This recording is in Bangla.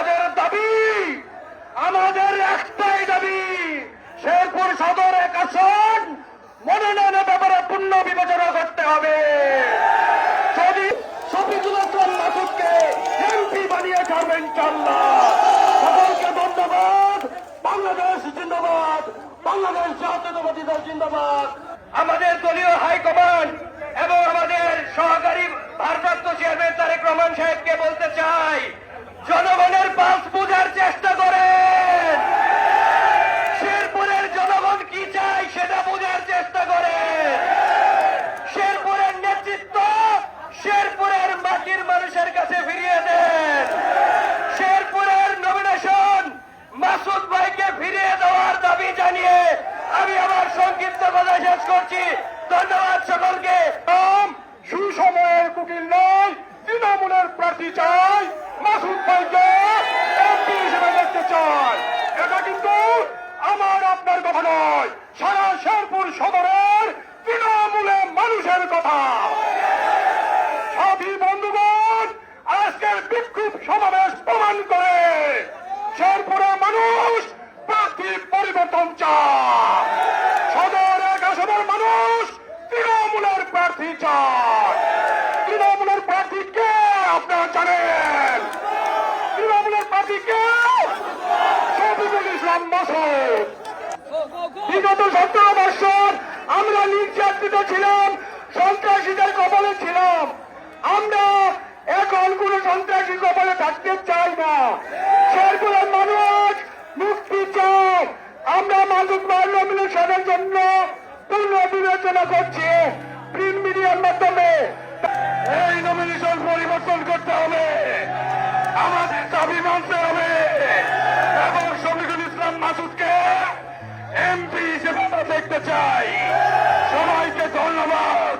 আমাদের দাবি, আমাদের একটাই দাবি, শেরপুর সদর এক মনোনয়নের ব্যাপারে পূর্ণ বিবেচনা করতে হবে। আমাদের দলীয় হাইকমান্ড এবং আমাদের সহকারী ভারপ্রাপ্ত চেয়ারম্যান তারেক রহমান সাহেবকে বলতে চাই জনগণের পাস বোঝার চেষ্টা করেন। শেরপুরের জনগণ কি চায় সেটা বোঝার চেষ্টা করেন। শেরপুরের নেতৃত্ব শেরপুরের মাটির মানুষের কাছে ফিরিয়ে দেন। শেরপুরের নমিনেশন মাসুদ ভাইকে ফিরিয়ে দেওয়ার দাবি জানিয়ে আমি আমার সংক্ষিপ্ত কথা শেষ করছি। ধন্যবাদ সকলকে। সুসময়ের কুকিল নয়, তৃণমূলের প্রার্থী চাই। মাসুদ ভাইকে এমপি হিসেবে দেখতে এটা কিন্তু আমার আপনার কথা নয় সারা শেরপুর সদরের তৃণমূলের মানুষের কথা সাথী বন্ধুগণ আজকের বিক্ষোভ সমাবেশ প্রমাণ করে শেরপুরের মানুষ প্রার্থী পরিবর্তন চায় সদর এক মানুষ তৃণমূলের প্রার্থী চায় তৃণমূলের প্রার্থী কে আপনারা জানেন বিগত সতেরো বছর আমরা নির্যাতিত ছিলাম, সন্ত্রাসীদের কবলে ছিলাম। আমরা এখন কোন সন্ত্রাসী কবলে থাকতে চাই না। শেরপুরের মানুষ মুক্তি চাই আমরা মাদক বার নমিনেশনের জন্য পূর্ণ বিবেচনা করছি প্রিন্ট মাধ্যমে। পরিবর্তন করতে হবে। আমাদের দাবি মানতে হবে। এবং শফিকুল ইসলাম মাসুদকে এমপি হিসেবে আমরা দেখতে চাই। সবাইকে ধন্যবাদ।